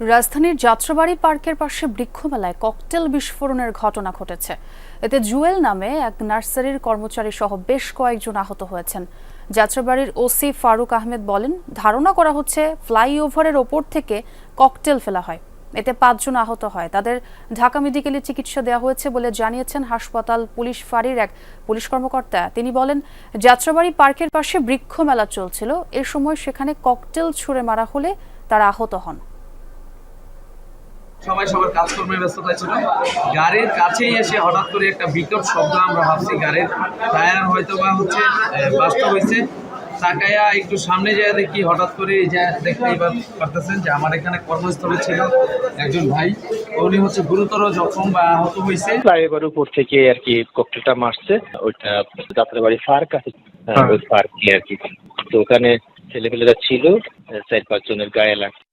রাজধানীর যাত্রাবাড়ি পার্কের পাশে বৃক্ষমেলায় ককটেল বিস্ফোরণের ঘটনা ঘটেছে। এতে জুয়েল নামে এক নার্সারির কর্মচারী সহ বেশ কয়েকজন আহত হয়েছেন। যাত্রাবাড়ির ওসি ফারুক আহমেদ বলেন, ধারণা করা হচ্ছে ফ্লাইওভারের ওপর থেকে ককটেল ফেলা হয়। এতে পাঁচজন আহত হয়। তাদের ঢাকা মেডিকেলে চিকিৎসা দেওয়া হয়েছে বলে জানিয়েছেন হাসপাতাল পুলিশ ফাঁড়ির এক পুলিশ কর্মকর্তা। তিনি বলেন, যাত্রাবাড়ি পার্কের পাশে বৃক্ষ মেলা চলছিল। এ সময় সেখানে ককটেল ছুড়ে মারা হলে তারা আহত হন। সবাই সবার কাজকর্মে ব্যস্ততা ছিল। গাড়ির কাছেই এসে হঠাৎ করে একটা বিকট শব্দ আমরা ভাবছি গাড়ির টায়ার হয়তো বা হচ্ছে বাস্ত হয়েছে। তাকায়া একটু সামনে যায় দেখি হঠাৎ করে যে দেখতেই পারতেছেন যে আমার এখানে কর্মস্থলে ছিল একজন ভাই। উনি হচ্ছে গুরুতর জখম বা আহত হয়েছে। ফ্লাইওভার উপর থেকে আর কি ককটেলটা মারছে ওইটা যাত্রাবাড়ি পার্ক আছে হ্যাঁ, ওই আর কি। তো ওখানে ছেলেপেলেরা ছিল চার পাঁচ জনের গায়ে লাগছে।